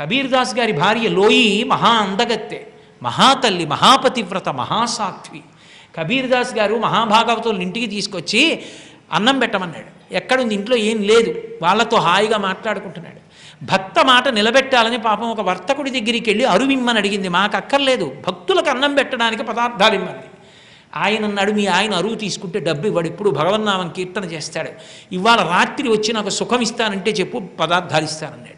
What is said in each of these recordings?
కబీర్ దాస్ గారి భార్య లోయి మహా అందగత్తె మహాతల్లి మహాపతివ్రత మహాసాత్వి కబీర్ దాస్ గారు మహాభాగవతులను ఇంటికి తీసుకొచ్చి అన్నం పెట్టమన్నాడు. ఎక్కడుంది? ఇంట్లో ఏం లేదు. వాళ్ళతో హాయిగా మాట్లాడుకుంటున్నాడు. భక్త మాట నిలబెట్టాలని పాపం ఒక వర్తకుడి దగ్గరికి వెళ్ళి అరువిమ్మని అడిగింది. మాకు అక్కర్లేదు భక్తులకు అన్నం పెట్టడానికి పదార్థాలు ఇమ్మంది. ఆయన అన్నాడు మీ ఆయన అరువు తీసుకుంటే డబ్బు ఇవ్వడు. ఇప్పుడు భగవన్నామని కీర్తన చేస్తాడు. ఇవాళ రాత్రి వచ్చి నాకు సుఖం ఇస్తానంటే చెప్పు పదార్థాలు ఇస్తానన్నాడు.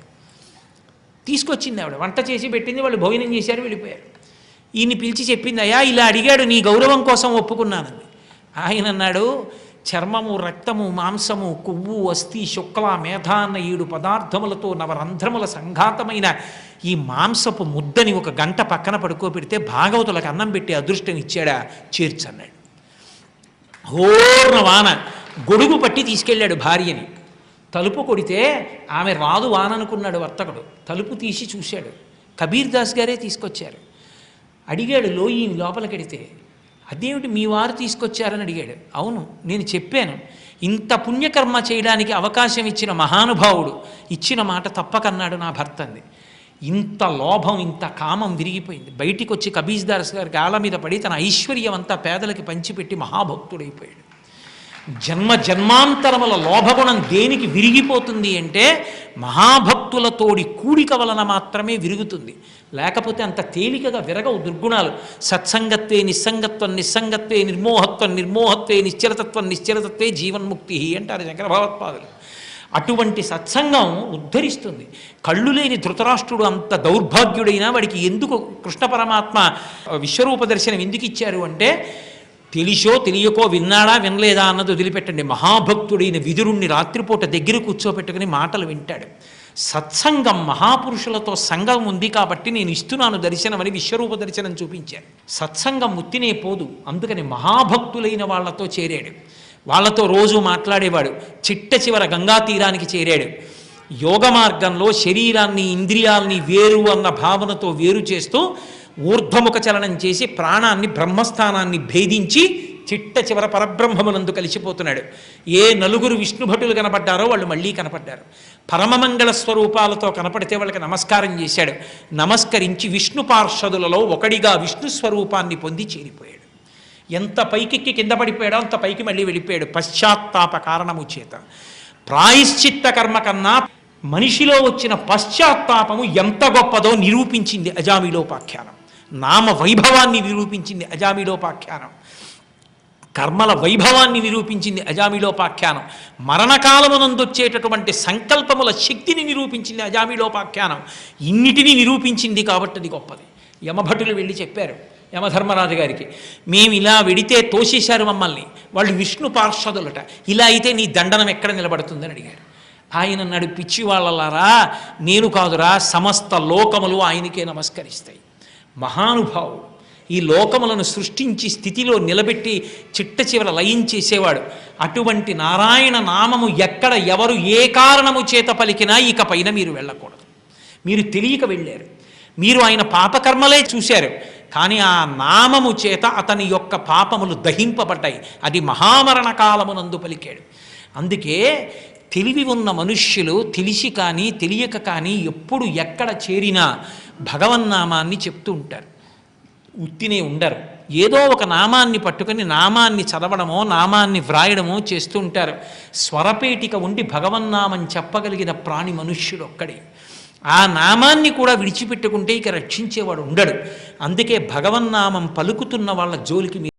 తీసుకొచ్చింది ఆవిడ. వంట చేసి పెట్టింది వాళ్ళు భోజనం చేశారు వెళ్ళిపోయారు. ఈయన్ని పిలిచి చెప్పింది అయ్యా ఇలా అడిగాడు నీ గౌరవం కోసం ఒప్పుకున్నానని. ఆయన అన్నాడు చర్మము రక్తము మాంసము కొవ్వు అస్థి శుక్ల మేధ అన్న ఏడు పదార్థములతో నవరంధ్రముల సంఘాతమైన ఈ మాంసపు ముద్దని ఒక గంట పక్కన పడుకోబెడితే భాగవతులకు అన్నం పెట్టి అదృష్టం ఇచ్చాడా? చేర్చన్నాడు. హోర్న వాన. గొడుగు పట్టి తీసుకెళ్ళాడు భార్యని. తలుపు కొడితే ఆమె రాదు వాననుకున్నాడు వర్తకుడు. తలుపు తీసి చూశాడు. కబీర్ దాస్ గారే తీసుకొచ్చారు. అడిగాడు లోయిని లోపలికెడితే అదేమిటి మీ వారు తీసుకొచ్చారని అడిగాడు. అవును నేను చెప్పాను. ఇంత పుణ్యకర్మ చేయడానికి అవకాశం ఇచ్చిన మహానుభావుడు ఇచ్చిన మాట తప్పకన్నాడు నా భర్త అంది. ఇంత లోభం ఇంత కామం విరిగిపోయింది. బయటికి వచ్చి కబీజ్దార్స్ గారి గాళ్ళ మీద పడి తన ఐశ్వర్యం అంతా పేదలకి పంచిపెట్టి మహాభక్తుడైపోయాడు. జన్మ జన్మాంతరముల లోభగుణం దేనికి విరిగిపోతుంది అంటే మహాభక్తులతోడి కూడిక వలన మాత్రమే విరుగుతుంది. లేకపోతే అంత తేలికగా విరగవు దుర్గుణాలు. సత్సంగత్వే నిస్సంగత్వం నిస్సంగత్వే నిర్మోహత్వం నిర్మోహత్వే నిశ్చరతత్వం నిశ్చరతత్వే జీవన్ముక్తి అంటారు శంకర భగవత్పాదులు అటువంటి సత్సంగం ఉద్ధరిస్తుంది. కళ్ళు లేని ధృతరాష్ట్రుడు అంత దౌర్భాగ్యుడైనా వాడికి ఎందుకు కృష్ణ పరమాత్మ విశ్వరూప దర్శనం ఎందుకు ఇచ్చారు అంటే తెలిసో తెలియకో విన్నాడా వినలేదా అన్నది వదిలిపెట్టండి. మహాభక్తుడైన విదురుణ్ణి రాత్రిపూట దగ్గర కూర్చోపెట్టుకుని మాటలు వింటాడు. సత్సంగం మహాపురుషులతో సంఘం ఉంది కాబట్టి నేను ఇస్తున్నాను దర్శనం అని విశ్వరూప దర్శనం చూపించాను సత్సంగం ముత్తినే పోదు అందుకని మహాభక్తులైన వాళ్ళతో చేరాడు. వాళ్ళతో రోజు మాట్లాడేవాడు. చిట్ట చివర గంగా తీరానికి చేరాడు. యోగ మార్గంలో శరీరాన్ని ఇంద్రియాల్ని వేరు అన్న భావనతో వేరు చేస్తూ ఊర్ధ్వముఖ చలనం చేసి ప్రాణాన్ని బ్రహ్మస్థానాన్ని భేదించి చిట్ట చివర పరబ్రహ్మమునందు కలిసిపోతున్నాడు. ఏ నలుగురు విష్ణుభటులు కనపడ్డారో వాళ్ళు మళ్ళీ కనపడ్డారు. పరమమంగళ స్వరూపాలతో కనపడితే వాళ్ళకి నమస్కారం చేశాడు. నమస్కరించి విష్ణు పార్షదులలో ఒకడిగా విష్ణు స్వరూపాన్ని పొంది చేరిపోయాడు. ఎంత పైకెక్కి కింద పడిపోయాడో అంత పైకి మళ్ళీ వెళ్ళిపోయాడు. పశ్చాత్తాప కారణము చేత. ప్రాయశ్చిత్త కర్మ కన్నా మనిషిలో వచ్చిన పశ్చాత్తాపము ఎంత గొప్పదో నిరూపించింది అజామిలోపాఖ్యానం. నామ వైభవాన్ని నిరూపించింది అజామిలోపాఖ్యానం. కర్మల వైభవాన్ని నిరూపించింది అజామిలోపాఖ్యానం. మరణకాలమునందొచ్చేటటువంటి సంకల్పముల శక్తిని నిరూపించింది అజామిలోపాఖ్యానం. ఇన్నిటిని నిరూపించింది కాబట్టి అది గొప్పది. యమభటులు వెళ్ళి చెప్పారు యమధర్మరాజు గారికి మేము ఇలా వెడితే తోసేశారు మమ్మల్ని. వాళ్ళు విష్ణు పార్షదులట. ఇలా అయితే నీ దండనం ఎక్కడ నిలబడుతుందని అడిగారు. ఆయన అన్నాడు పిచ్చి వాళ్ళలారా నేను కాదురా సమస్త లోకములు ఆయనకే నమస్కరిస్తాయి. మహానుభావుడు. ఈ లోకములను సృష్టించి స్థితిలో నిలబెట్టి చిట్ట చివర లయించేసేవాడు అటువంటి నారాయణ నామము ఎక్కడ ఎవరు ఏ కారణము చేత పలికినా ఇక పైన మీరు వెళ్ళకూడదు. మీరు తెలియక వెళ్ళారు. మీరు ఆయన పాపకర్మలే చూశారు. కానీ ఆ నామము చేత అతని యొక్క పాపములు దహింపబడ్డాయి. అది మహామరణ కాలమునందు పలికాడు. అందుకే తెలివి ఉన్న మనుష్యులు తెలిసి కానీ తెలియక కానీ ఎప్పుడు ఎక్కడ చేరినా భగవన్నామాన్ని చెప్తూ ఉంటారు. ఉత్తినే ఉండరు. ఏదో ఒక నామాన్ని పట్టుకొని నామాన్ని చదవడమో నామాన్ని వ్రాయడమో చేస్తూ ఉంటారు. స్వరపేటిక ఉండి భగవన్నామం చెప్పగలిగిన ప్రాణి మనుష్యుడు ఒక్కడే. ఆ నామాన్ని కూడా విడిచిపెట్టుకుంటే ఇక రక్షించేవాడు ఉండడు. అందుకే భగవన్నామం పలుకుతున్న వాళ్ళ జోలికి మీరు